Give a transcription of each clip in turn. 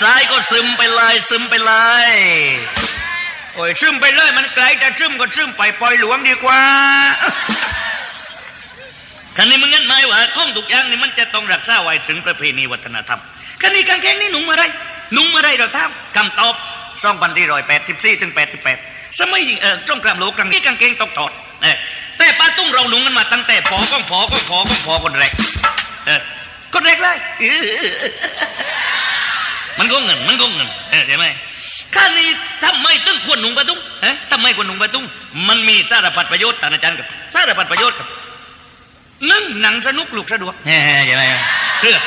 ซ้ายก็ซึมไปเลยซึมไปเลยโอ้ยซึมไปเลยมันไกลแต่ซึมก็ซึมไปปล่อยหลวงดีกว่าคันนี้มึงงั้นไหมว่าข้องทุกอย่างนี่มันจะต้องรักษาไว้ถึงประเพณีวัฒนธรรมคันนี้กางเกงนี่หนุ่งมาไรหนุ่งมาไรเราทำคำตอบสองพันสี่ร้อยแปดสิบสี่ถึงแปดสิบแปดสมัยเออจ้องกรามโลกกางนี้กางเกงตกถอดเออแต่ป้าตุ้งเราหนุ่งกันมาตั้งแต่พอก้องพอก้องพอก้องพอคนแรกเออคนแรกเลย มันก็เงินมันก็เงินเออใช่ไหมข้านี้ทำไมต้องควรหนุ่งปะตุ้งเอ๊ะทำไมควรหนุ่งปะตุ้ง มันมีสารพัดประโยชน์ตานอาจารย์กับสารพัดประโยชน์ครับหนึ่งหนังสนุกลูกสะดวกเฮ้ยใช่ไหมเพื่อ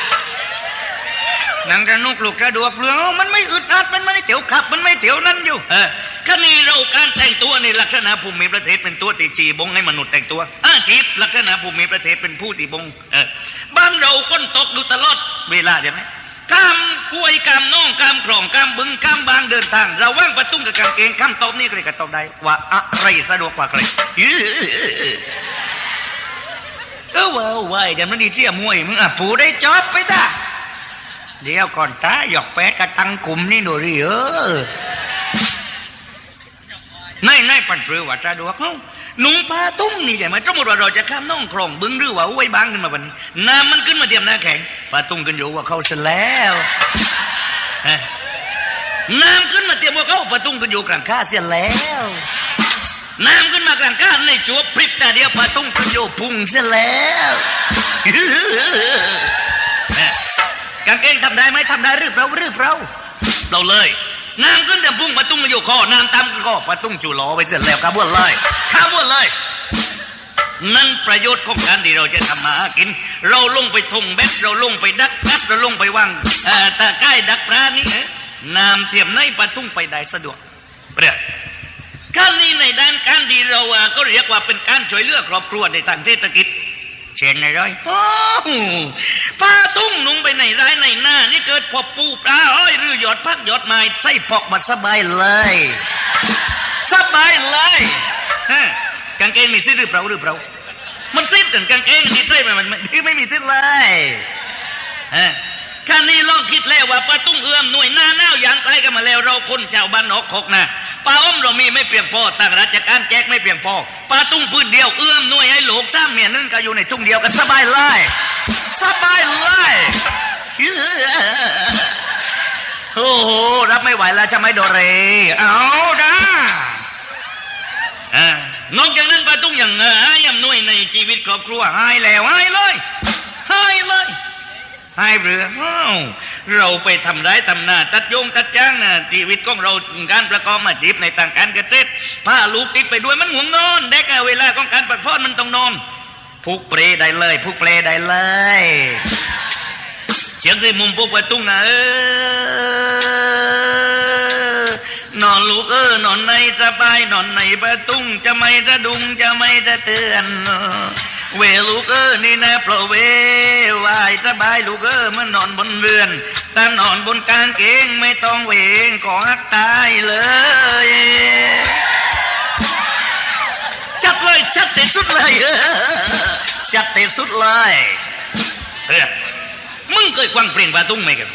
หนังสนุกลูกสะดวกเพื่อมันไม่อึดอัดมันไม่ได้เถียวขับ มันไม่เถียวนั่นอยู่เออข้านี้เราการแต่งตัวในลักษณะภูมิประเทศเป็นตัวตีจีบงให้มนุษย์แต่งตัว อาชีพลักษณะภูมิประเทศเป็นผู้ที่บงเออบ้านเราคนตกดูตลอดเวลาใช่ไหม กามกล้วยกามน่องกามกล่องกามบึงกามบางเดินทางเราว่างประตุ้งกับกางเกงคำตอบนี้ใครก็ตอบได้ว่าอะไรสะดวกกว่าใครเออว่าว่าไอ้เดี๋ยวมันดีเจียมวยมึงอะปูได้จอบไปตาเดี๋ยวก่อนตาหยอกแปดกระตังกลุ่มนี่หนูดิเออในในปันเปลือว่าสะดวกเนาะ หนุ่งผ้าตุ้งนี่ใช่ไหมสมมติว่าเราจะข้ามน่องคลองบึงหรือว่าห้วยบางขึ้นมาวันนี้น้ำมันขึ้นมาเทียมหน้าแข็งผ้าตุ้งกันอยู่ว่าเขาเสร็จแล้วน้ำขึ้นมาเตรียมว่าเขาผ้าตุ้งกันอยู่กลางข้าเสียแล้วน้ำขึ้นมากลางข้าในจัวพริบแต่เดียวผ้าตุ้งกันอยู่พุงเสียแล้วกางเกงทำได้ไหมทำได้หรือเปล่าหรือเปล่าเราเลย น้ำขึ้นแต่พุ่งประตุ้งมาอยู่คอน้ำตามก็ประตุ้งจูหลอไปเสร็จแล้วข้าบ้วนเลยข้าบ้วนเลย นั่นประโยชน์ของการที่เราจะทำมาหากิน เราลงไปทงเบ็ดเราลงไปดักกัดเราลงไปวางเอ่อตะไคร่ดักปลานี่เน้ำเทียมในประตุ้งไปได้สะดวกเปรียการนี้ในด้านการที่เราก็เรียกว่าเป็นการช่วยเหลือครอบครัวในทางเศรษฐกิจ เช่นในร้อยอ้ป้าตุ้งนุ่งไปไหนร้ายไหนหน้า นี่เกิดพบปูปลาอ้อยหรือหยอดพักหยอดไม้ใส่ปอกมาสบายเลยสบายเลยฮะกางเกงมีซิดหรือเปล่าหรือเปล่ามันซิดแต่กางเกงนี่ใส่มันมันที่ไม่มีซิดเลยฮะ นี้ลองคิดแล้วว่าป้าตุ้งเอื้อมหน่วยหน้าหน้าวอย่างไรกันมาแล้ว เราคนชาวบ้านนอกคกนะป้าอ้อมเรามีไม่เพียงพอต่างราชการแจกไม่เพียงพอป้าตุ้งพื้นเดียวเอื้อมหน่วยให้โหลกสร้างเมียนึงก็อยู่ในทุ่งเดียวกันสบายเลยสบายเลยโอ้โหรับไม่ไหวแล้วใช่ไหมโดเรเอาด้าอ่านอกจากนั้นป้าตุ้งอย่างเออยำหน่วยในชีวิตครอบครัวให้แล้วให้เลยให้เลย ให้เรือเราไปทำร้ายทำหน้า ตัดโยงตัดย่างนะชีวิตของเราการประกอบอาชีพในต่างการเกษตรพาลูกติดไปด้วยมันห่วงนอนเด็กเวลาของการปักพอนมันต้องนอนผูกเปรได้เลยผูกเปรได้เลยเสียงสิมุมพวกไปตุ้งนะเออนอนลูกเออนอนในสบายนอนในประตุ้งจะไม่จะดุงจะไม่จะเตือน เวลูกเออนี่นะเพราะเววายสบายลูกเออมันนอนบนเรือนแต่นอนบนกางเกงไม่ต้องเวงขอักตายเลยชัดเลยชัดที่สุดเลยชัดที่สุดเลยเออมึงเคยฟังเพลงปาตุ้งไหมกัน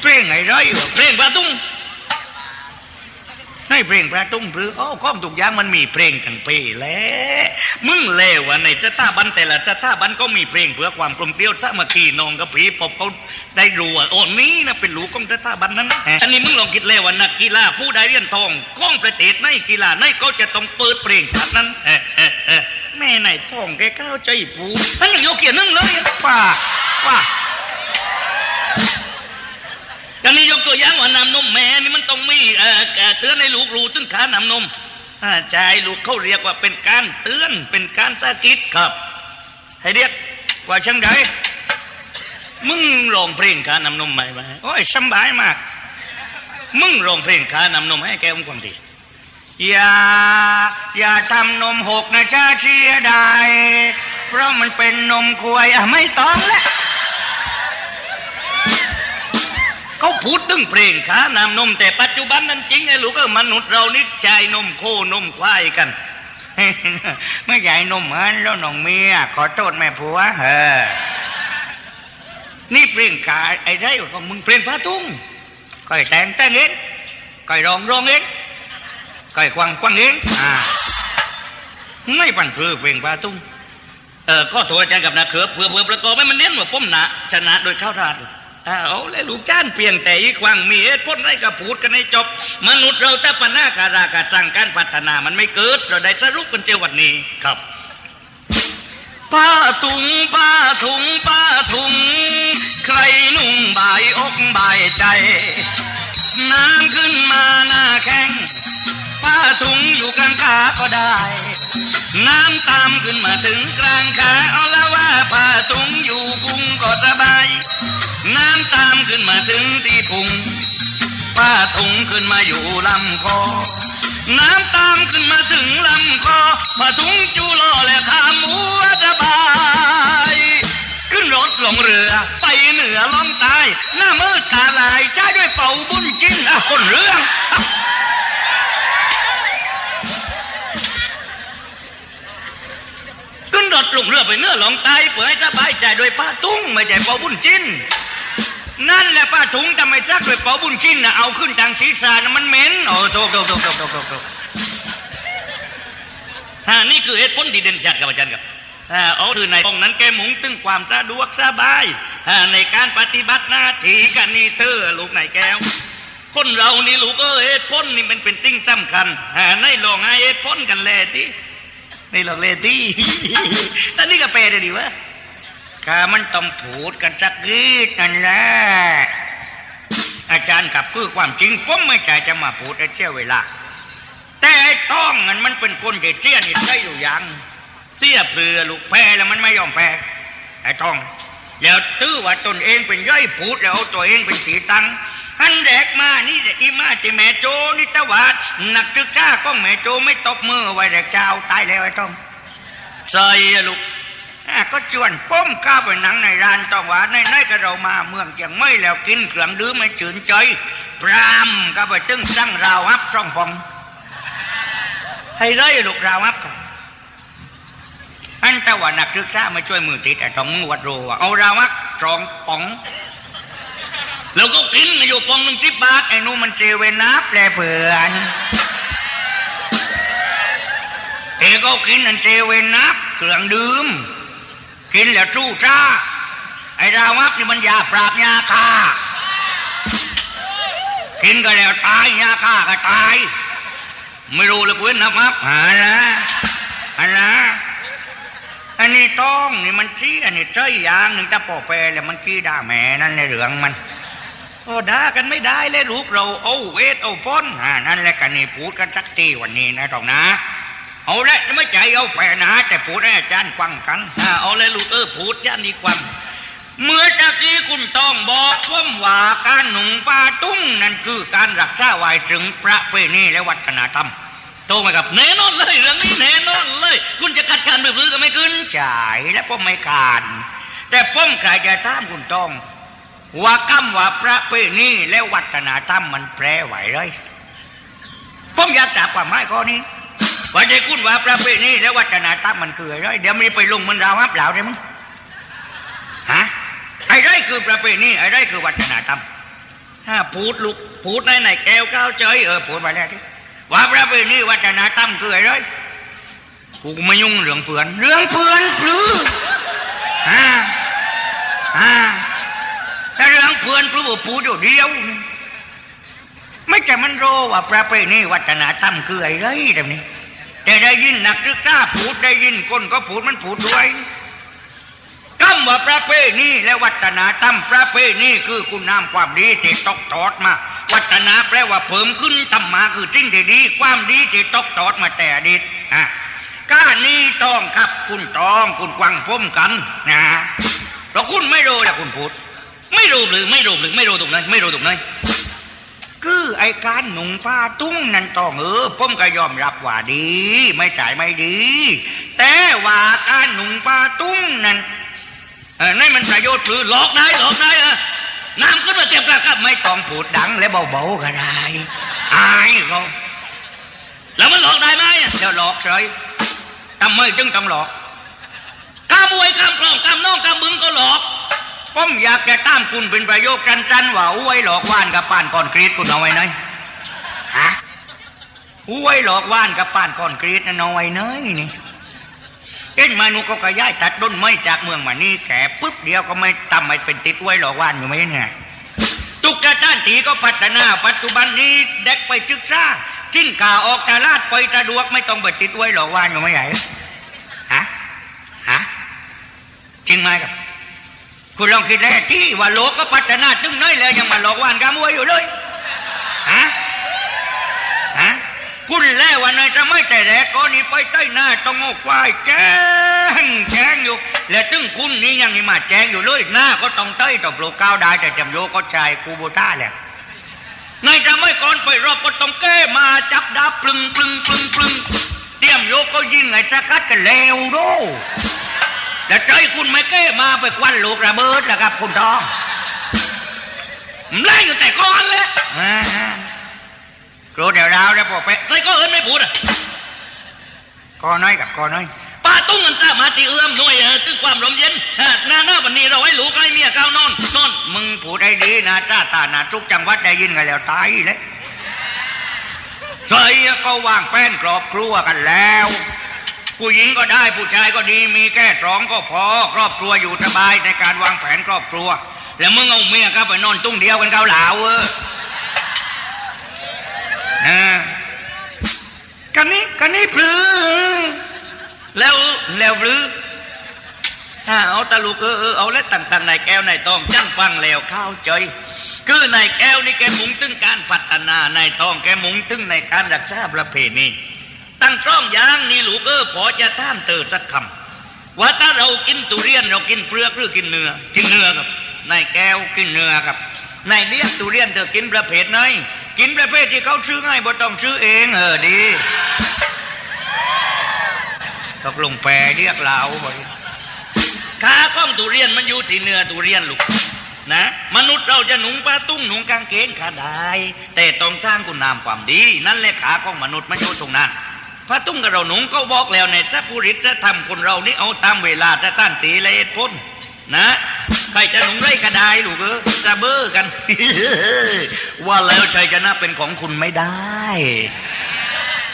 เพลงไงไรเพลงปลาตุ้ง ให้เพลงปลาตุ้งหรืออ๋อข้อมทุกอย่างมันมีเพลงทั้งปีแล้วมึงเลวอะในสถาบันแต่ละสถาบันก็มีเพลงเพื่อความกลมเกลียวสามัคคีนองกับผีปอบเขาได้รู้ว่าโอ้นี่นะเป็นหลูกของสถาบันนั้นนะอันนี้มึงลองคิดเลยว่านักกีฬาผู้ได้เรียญทองก้องประเทศในกีฬาในก็จะต้องเปิดเพลงชาตินั้นเออเออเออแม่ไหนทองแกก้าวใจผูอันนี้โยเกียร์นึ่งเลยป่าป่า กันนี้ยกตัวอย่างว่าน้ำนมแม่นี่มันต้องมีเอ่อเตือนให้ลูกรู้ถึงขาน้ำนมใช่ลูกเขาเรียกว่าเป็นการเตือนเป็นการสะกิดครับ ให้เรียกว่าช่างใดมึงร้องเพลงขาน้ำนมไหมไหมโอ้ยสบายมาก มึงร้องเพลงขาน้ำนมให้แกองความดีอย่าอย่าทำนมหกนะจ้าเชียดายเพราะมันเป็นนมควยอะไม่ต้องแล้ว เขาพูดถึงเพลงขานำนม แต่ปัจจุบันนั้นจริงไอ้ลูกเออมนุษย์เรานี่ใจนมโคนมควายกันไม่ใหญ่นมเหมือนแล้วน้องเมียขอโทษแม่ผัวเออนี่เพลงกาไอ้ไรของมึงเพลงพระทุ่งก่อยแต่งแต่งเองก่อยร้องร้องเองก่อยควังควังเองอ่าไม่ปันเพื่อเพลงพระทุ่งเออก็โทษอาจารย์กับนาเขือเพื่อเพื่อประกอบให้มันเน้นว่าป้มหนะชนะโดยข้าวราด อ่าเอาแล้วลูกจ้านเปลี่ยนแต่อีกควังมีเหตุผลอะไรก็พูดกันให้จบ มนุษย์เราแต่ปัญหาการากาสั่งการพัฒนามันไม่เกิด เราได้สรุปกันเจอวันนี้ครับผ้าถุงผ้าถุงผ้าถุง ใครนุ่งบ่ายอกบ่ายใจ น้ำขึ้นมาหน้าแข้งผ้าถุงอยู่กลางขาก็ได้ น้ำตามขึ้นมาถึงกลางขาเอาละว่าผ้าถุงอยู่พุงก็สบาย น้ำตามขึ้นมาถึงที่พุงผ้าถุงขึ้นมาอยู่ลำคอ น้ำตามขึ้นมาถึงลำคอผ้าถุงจูโลและขามัวสบาย ขึ้นรถลงเรือ ไปเหนือล่องใต้หน้ามืดตาลายใช้ด้วยเป่าบุญจิ้นอะคนเรื่องขึ้นรถลงเรือไปเหนือล่องใต้เพื่อให้สบายใจโดยป้าตุ้งไม่ใช่เป่าบุญจิ้น นั่นแหละป้าถุงทำไมซักด้วยเป๋าบุญชิ้นนะเอาขึ้นทางศีรษะนะมันเหม็นโอ้โตกโตกโตกโตกโตกโตกโตกฮะนี่คือเหตุผลที่เด่นชัดกับอาจารย์ครับฮะเอาคือในตรงนั้นแกหมุงตึงความสะดวกสบายฮะในการปฏิบัติหน้าที่กันนี่เธอลูกนายแก้ว คนเรานี่ลูกเออเหตุผลนี่มันเป็นสิ่งสำคัญฮะในลองให้เหตุผลกันแลที่ในลองเลที่อันนี้ก็แปลได้ดีวะ ข้ามันต้องพูดกันสักนิดนั่นแหละอาจารย์กับคือความจริงผมไม่ใช่จะมาพูดให้เจ้าเวลา แต่ไอ้ต้องมันมันเป็นคนที่เจี้ยนิสัยอยู่ยังเสียเปลือลูกแพ้แล้วมันไม่ยอมแพ้ไอ้ต้องแล้วตื้อว่าตนเองเป็นย่อยพูดแล้วเอาตัวเองเป็นสีตังหันแดกมานี่เด็กอีมาที่แม่โจนี่ตะวาดหนักจึกจ้าก็แม่โจไม่ตบมือไว้แดกเจ้าตายแล้วไอ้ต้องใส่ลูก ก็ชวนป้มข้าวไปหนังในร้านต้องว่าในในก็เรามาเมืองเชียงไม่แล้วกินเครื่องดื่มไม่จืนใจพรามก็ไปตึ้งสั่งราวฮับช่องฟองให้เลยลูกราวฮับกันอันตะวันนักศึกษามาช่วยมือติดแต่ต้องมือวัดโรว่าเอาราวฮับสองป๋องแล้วก็กินอยู่ฟองหนึ่งสิบบาทไอ้นู่นมันเจเวนับแลเผื่อนเอก็กินอันเจเวนับเครื่องดื่ม กินแล้วจู้จ้า ไอ้ราวับนี่มันยาปราบยาฆ่ากินก็แล้วตายยาฆ่าก็ตาย ไม่รู้เลยกูเห็นนะครับฮานะฮานะอันนี้ต้องนี่มันชี้อันนี้เจ้ยอย่างหนึ่งถ้าปอแปรแล้วมันขี้ด่าแม่นั่นในเรื่องมันโอ้ด่ากันไม่ได้เลยลูกเราโอ้เวทโอ้พ้นอ่านั่นแหละกันนี่พูดกันสักทีวันนี้นะตองนะ เอาละไม่ใจเอาแผลนะแต่พูดให้อาจารย์ฟังกันเอาเลยลูกเออพูดจะนี่ความเมื่อตะกี้คุณต้องบอกผมว่าการหนุ่งผ้าตุ้งนั่นคือการรักษาไว้ถึงพระเพณีและวัฒนธรรมโตไหมครับแน่นอนเลยเรื่องนี้แน่นอนเลย คุณจะกัดการบือๆก็ไม่ขึ้นจ่ายและผมไม่ขาดแต่ผมกายจะตามคุณต้องว่าคำว่าพระเพณีและวัฒนธรรมมันแปรไหวเลยผมอยากจับความหมายข้อนี้ ว่าใจคุณว่าประเพณีและวัฒนธรรมมันคืออะไรเดี๋ยวมีไปลงมันราวฮับเหล่าได้มั้งฮะไอ้ไรคือประเพณีไอ้ไรคือวัฒนธรรมถ้าพูดลูกพูดในไหนแก้วก้าวเจยเออพูดไปแล้วที่ว่าประเพณีวัฒนธรรมคืออะไรกูไม่ยุ่งเรื่องเพื่อนเรื่องเพื่อนพลื้อฮะฮะถ้าเรื่องเพื่อนพลื้อพูดเดี๋ยวเดียวนี่ไม่ใช่มันโรว่าประเพณีวัฒนธรรมคืออะไรแบบนี้ แต่ได้ยินนักศึกษาพูดได้ยินคนก็พูดมันพูดด้วยคำว่าประเพณีและวัฒนธรรมประเพณีคือคุณงามความดีที่ตกทอดมา วัฒนาแปลว่าเพิ่มขึ้นธรรมาคือสิ่งที่ดี ความดีที่ตกทอดมาแต่อดีตอะก้านี้ต้องครับคุณต้องคุณกวังพ้มกันนะเพราะคุณไม่รู้แหละคุณพูด ไม่รู้หรือไม่รู้หรือไม่รู้ตรงไหนไม่รู้ตรงไหน ไอการหนุ่งผ้าตุ้งนั่นต้องเออผมก็ยอมรับว่าดี ไม่จ่ายไม่ดี แต่ว่าการหนุ่งผ้าตุ้งนั่นเออนั่นมันประโยชน์หรือหลอกได้หลอกได้เออน้ำขึ้นมาเต็มประกับ ไม่ต้องพูดดังและเบาๆก็ได้อายเขาแล้วมันหลอกได้ไหมอะเดี๋ยวหลอกเฉยทำไมจึงต้องหลอกกามวยกามกลองกามน้องกามบึงก็หลอก ผมอยากจะตามคุณเป็นประโยคกันจันว่าอุ้ยหลอกว่านกับป่านคอนกรีตคุณเอาไว้ไหนฮะอุ้ยหลอกว่านกับป่านคอนกรีตนั่นเอาไว้ไหนนี่เอ็นมานุก็กระย้ายตัดต้นไม้จากเมืองมานี่แก่ปุ๊บเดียวก็ไม่ตำไม่เป็นติดไว้หลอกว่านอยู่ไหมเนี่ยตุกกะด้านตีก็พัฒนาปัจจุบันนี้เด็กไปศึกษาทิ้งกาออกตลาดไปสะดวกไม่ต้องไปติดไว้หลอกว่านอยู่ไหมใหญ่ฮะฮะจริงไหมครับ คุณลองคิดแรกที่ว่าโลกก็พัฒนาตึงน้อยแล้วยังมาหลอกวานกามวยอยู่เลยฮะฮะคุณแล้ววันไหนจะไม่แต่แรกก็นี่ไปใต้หน้าต้องเอควายแจ้งแจ้งอยู่ และตึงคุณนี่ยังมีมาแจ้งอยู่เลยหน้าก็ต้องเต้ต่อโปรก้าวได้แต่จำโยก็ชายกูโบต้าแหละในจะไม่ก่อนไปรอบก็ต้องแก้มาจับดาบปลึงปลึงปลึงปลึงเตรียมโยก็ยิงไอ้จักรัดกันแล้วโด แล้วใจคุณไม่แก้มาไปควันลูกระเบิดนะครับคุณทองมันไล่อยู่แต่ก่อนเลยอ่าโกรธเดี๋ยวราวแล้วพอไปใจก็เอินไม่พูดอะกอน้อยกับกอน้อยป้าตุ้งมันจ้ามาตีเอื้อมหน่วยเออตึงความลมเย็นฮะหน้าหน้าวันนี้เราให้ลูกให้เมียก้าวนอนนอนมึงพูดได้ดีนะจ้าตาหนาทุกจังหวัดได้ยินกันแล้วตายเลยใส่ก็วางแป้นกรอบครัวกันแล้ว ผู้หญิงก็ได้ผู้ชายก็ดีมีแค่สองก็พอ ครอบครัวอยู่สบายในการวางแผนครอบครัว แล้วมึงเอาเมียก็ไปนอนตุ้งเดียวกันเกาเหลาเออนะกันนี้กันนี้พลือแล้วแล้วพลือถ้าเอาตะลุกเออเออเอาและต่างๆในแก้วในตองจังฟังแล้วเข้าใจคือในแก้วนี่แกมุงถึงการพัฒนาในตองแกมุงถึงในการรักษาประเพณี ตั้งกล้องยางนี่ลูกเออพอจะท่ามเติร์สักคำว่าถ้าเรากินตุเรียนเรากินเปลือกหรือกินเนื้อกินเนื้อครับนายแก้วกินเนื้อครับนายเลี้ยงตุเรียนเธอกินประเภทไหนกินประเภทที่เขาซื้อให้บ่ต้องซื้อเองเออดีตกลงแปรเรียกเราบ่ดิขาข้องตุเรียนมันอยู่ที่เนื้อตุเรียนลูกนะ มนุษย์เราจะหนุงปลาตุ้งหนุงกางเกงขาได้ แต่ต้องสร้างคุณงามความดี นั่นแหละขาของมนุษย์มันอยู่ตรงนั้น พระตุ้งกับเราหนุงก็บอกแล้วเนี่ยถ้าผู้ริษจะทำคนเรานี่เอาตามเวลาจะตั้งตีและเหตุผลนะใครจะหนุงไรก็ได้ลูกเออจะเบ้อกัน ว่าแล้วชัยชนะเป็นของคุณไม่ได้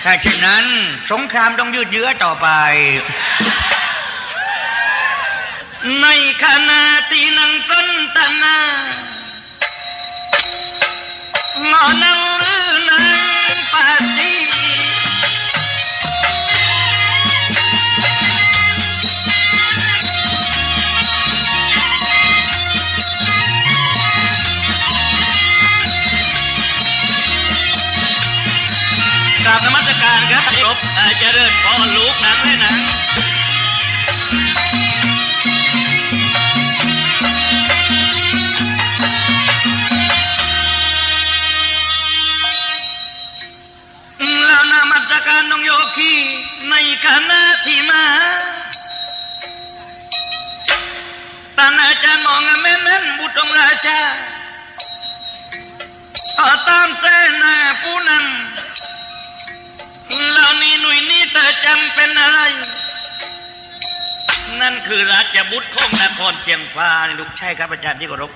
ถ้าเช่นนั้นสงครามต้องยืดเยื้อต่อไปในขณะที่นังสนตนางอนังหรือในปาฏิ ราบนมัสการครับจบเอ่อเจริญพรลูกนังให้นังแล้วนมัสการน้องโยคีในคณะที่มาตานอาจารย์มองแม่แม่บุตรองราชาเอตามใจนาผู้นำ แล้วนี่หนุ่ยนี่เธอจำเป็นอะไร นั่นคือราชบุตรของนครเชียงฟ้านี่ลูกใช่ครับอาจารย์ที่เคารพ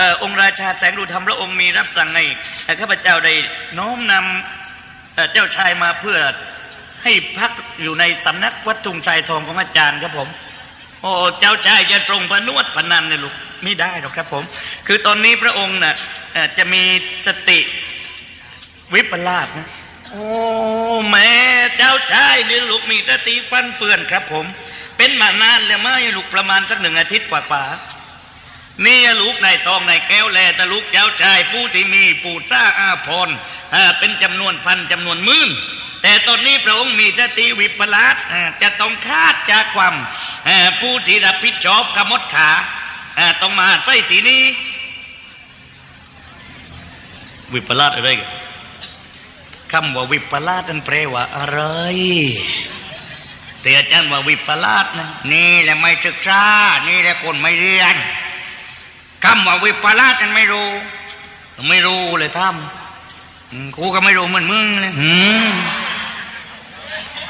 อองค์ราชาแสงดูธรรมพระองค์มีรับสั่งให้ข้าพเจ้าได้น้อมนำเอ่อเจ้าชายมาเพื่อให้พักอยู่ในสำนักวัดทุงชัยทองของอาจารย์ครับผม โอ้เจ้าชายจะทรงพระนวดพนันเนี่ยลูกไม่ได้หรอกครับผม คือตอนนี้พระองค์น่ะเอ่อจะมีสติวิปลาสนะ โอ้แม่เจ้าชายนี่ลูกมีสติฟันเฟือนครับ ผม เป็นมานานแล้วไม่ลูกประมาณสักหนึ่งอาทิตย์กว่าๆนี่ลูกนายทองนายแก้วแลแต่ลูกเจ้าชายผู้ที่มีปู่ซ่าอาพรเป็นจำนวนพันจำนวนหมื่นแต่ตอนนี้พระองค์มีสติวิปลาสจะต้องคาดจากความผู้ที่รับผิดชอบกมดขาอ่าต้องมาใส่ทีนี้ วิปลาสอะไรกัน คำว่าวิปลาสนั้นแปลว่าอะไรแต่อาจารย์ว่าวิปลาสนะนี่แหละไม่ศึกษา นี่แหละคนไม่เรียนคำว่าวิปลาสนั้นไม่รู้ ไม่รู้เลยท่ามกูก็ไม่รู้เหมือนมึงเลย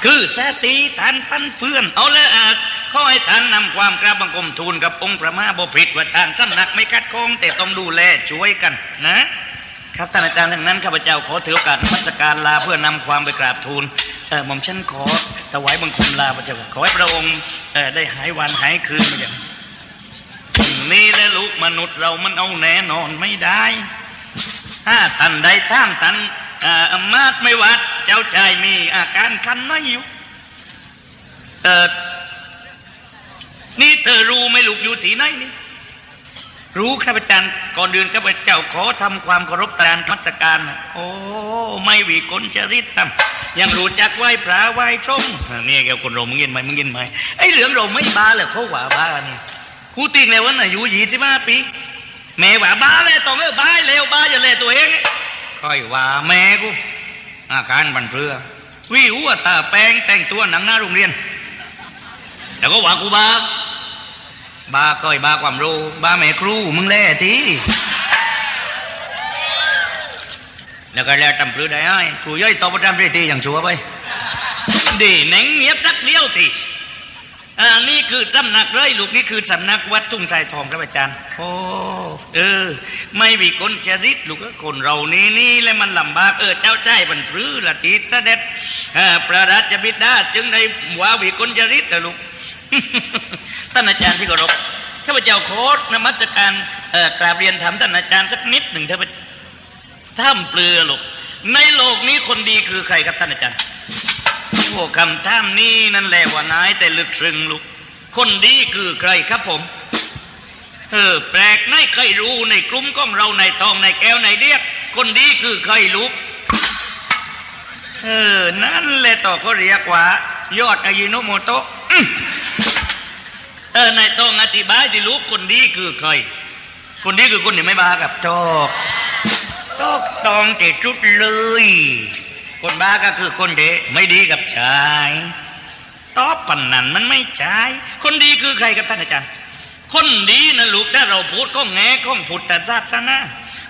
คือสติฐานฟันเฟือน เอาละอะขอให้ท่านนำความกราบบังคมทูลกับองค์พระมหาบพิตรว่าทางสำนักไม่คัดโกงแต่ต้องดูแลช่วยกันนะ ครับท่านอาจารย์ดังนั้นข้าพเจ้าขอถือโอกาสนมัสการลาเพื่อนำความไปกราบทูลเออหม่อมฉันขอถวายบังคมลาพระเจ้าค่ะขอให้พระองค์เออได้หายวันหายคืนไปอย่างนี่แหละลูกมนุษย์เรามันเอาแน่นอนไม่ได้ถ้าท่านใดท่ามท่านอ่ออำมาตไม่วัด เจ้าชายมีอาการคันไม่อยู่เออนี่เธอรู้ไหมลูกอยู่ที่ไหนนี่ รู้ครับอาจารย์ก่อนเดินข้าพเจ้าขอทำความเคารพตามมัสการ โอ้ไม่วิกลจริตทำยังรู้จักไหว้พระไหว้ชมนี่แกคนเรามึงเย็นไหมมึงเย็นไหมไอ้เหลืองเราไม่บ้าเลยเขาหว่าบ้าเนี่ยกูติงเลยวันอายุยี่สิบห้าปีแม่หว่าบ้าเลยต้องเออบ้าเร็วบ้าอย่าเลยตัวเองค่อยว่าแม่กูอาการบันเรือวิวว่าตาแป้งแต่งตัวหนังหน้าโรงเรียน แล้วก็ว่ากูบ้า บ้าก้อยบ้าความรู้บ้าแม่ครูมึงแล่ทีแล้วก็แล้วทำพลือได้ไอ้ครูย่อยตอบประจำเรตีอย่างชัวร์ไปดีแหน่งเงียบสักเดียวทีอ่านี่คือสำนักเลยลูกนี่คือสำนักวัดทุ่งใจทองครับอาจารย์โอ้เออ ไม่มีคนจริตลูกก็คนเรานี่นี่แหละมันลำบากเออเจ้าใจมันพรือละทีเสด็จอ่าพระราชบิดาจึงได้ว่าวิกลจริตนะลูก ท่านอาจารย์ที่เคารพข้าพเจ้าโค้ดนมัสการกราบเรียนถามท่านอาจารย์สักนิดหนึ่งถ้าถ้ำเปลือลูกในโลกนี้คนดีคือใครครับท่านอาจารย์โอ้คำถามนี้นั่นแหละว่านายแต่ลึกซึ้งลูกคนดีคือใครครับผม เออ แปลกไม่เคยรู้ในกลุ่มของเราในทองในแก้วในเดียก คนดีคือใครลูกเออ นั่นแหละต่อเขาเรียกว่า ยอดอายิโนโมโตะ เออนายต้องอธิบายที่ลูกคนดีคือใคร คนดีคือคนที่ไม่บ้ากับโตกโตกตองเจจุดเลย คนบ้าก็คือคนเดไม่ดีกับชายตอบปันนั้นมันไม่ใช่คนดีคือใครครับท่านอาจารย์ คนดีนะลูกถ้าเราพูดก็แง่ข้องพุทธศาสนา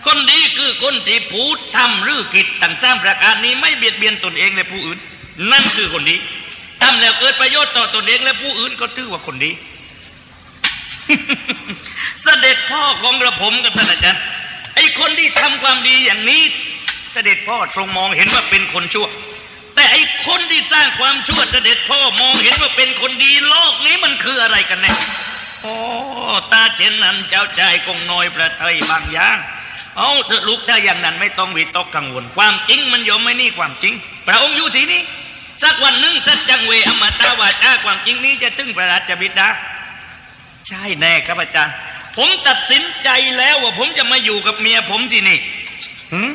คนดีคือคนที่พูดทำหรือกิจต่างๆประการนี้ไม่เบียดเบียนตนเองและผู้อื่น นั่นคือคนดีทำแล้วเกิดประโยชน์ต่อตนเองและผู้อื่นก็ถือว่าคนดี เสด็จพ่อของกระผมกับท่านอาจารย์ไอ้คนที่ทำความดีอย่างนี้ เสด็จพ่อทรงมองเห็นว่าเป็นคนชั่ว แต่ไอ้คนที่สร้างความชั่วเสด็จพ่อมองเห็นว่าเป็นคนดีโลกนี้มันคืออะไรกันแน่โอ้ตาเช่นนั้นเจ้าชายคงน้อยประเทยบางอย่างเอาเถอะลูกถ้าอย่างนั้นไม่ต้องวิตกกังวล ความจริงมันยอมไม่นี่ความจริง พระองค์อยู่ที่นี่สักวันหนึ่งสัจจังเวอมตาวาจาความจริงนี้จะถึงพระราชบิดา ใช่แน่ครับอาจารย์ ผมตัดสินใจแล้วว่าผมจะมาอยู่กับเมียผมที่นี่หืม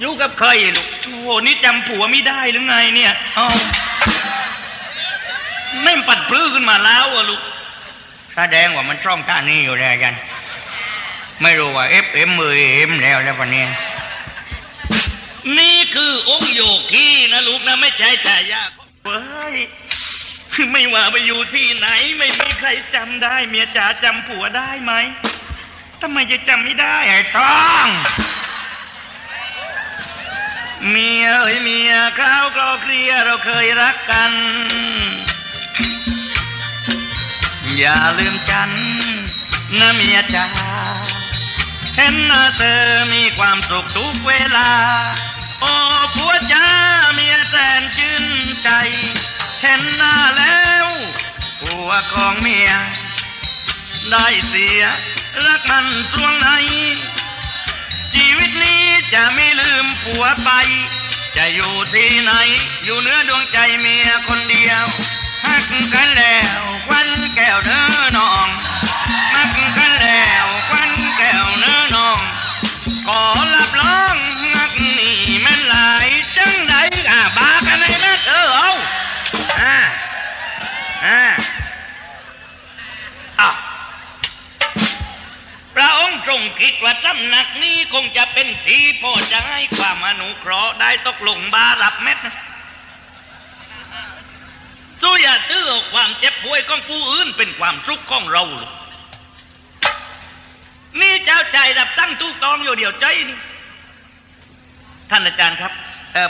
อยู่กับใครลูกโธ่นี่จำผัวไม่ได้หรือไงเนี่ยเอ้าไม่ปัดพลื้ขึ้นมาแล้วอะลูกแสดงว่ามันช่องท่านี้อยู่แล้วอาจารย์ไม่รู้ว่าเอฟเอ็มมือเอ็มแล้วแล้วปะเนี่ยนี่คือองค์โยคีนะลูกนะไม่ใช่ชายาเฮ้ย ไม่ว่าไปอยู่ที่ไหน ไม่มีใครจำได้ เมียจ๋าจำผัวได้ไหมทำไมจะจำไม่ได้ไอ้ต้องเมียเอ้ยเมียข้าวกลอเคลียเราเคยรักกัน อย่าลืมฉันนะเมียจ๋าเห็นหน้าเธอมีความสุขทุกเวลา โอ้ผัวจ้าเมียแสนชื่นใจ ห็นหน้าแล้วผัวของเมีย ได้เสียรักมันตวงไหน ชีวิตนี้จะไม่ลืมผัวไป จะอยู่ที่ไหน อยู่เหนื้อดวงใจเมียคนเดียวฮักกันแล้วควันแก้วเนื้อน้องฮักกันแล้วควันแก้วเนื้อน้อง ขอรับรองฮักนี่แม่นหลายจังใดอะบากันเลยนะเออเอาอ่า อ่าอ้าวพระองค์ทรงคิดว่าสำนักนี้คงจะเป็นที่พอจะให้ความอนุเคราะห์ได้ตกลงบารับเม็ดนะสู้อย่าตื้อความเจ็บป่วยของผู้อื่นเป็นความทุกข์ของเรา นี่เจ้าใจรับสั่งถูกตองอยู่เดียวใจนี่ท่านอาจารย์ครับ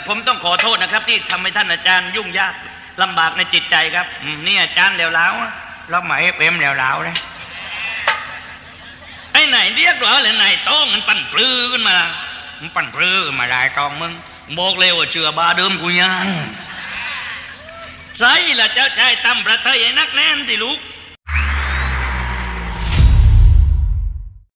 ผมต้องขอโทษนะครับ ที่ทำให้ท่านอาจารย์ยุ่งยาก ลำบากในจิตใจครับเนี่อาจารย์เหลวแล้วเราหมายเอ็มเหลวแล้วเลยไอ้ไหนเรียกเหรอหรือไหนต้องมันปั่นปลื้อขึ้นมา มันปั่นปลื้อขึ้นมาได้ตองมึงบอกเลยว่าเชื่อบาเดิมกูยังใส่ละเจ้าชายตั้มประเทยนักแน่นสิลูก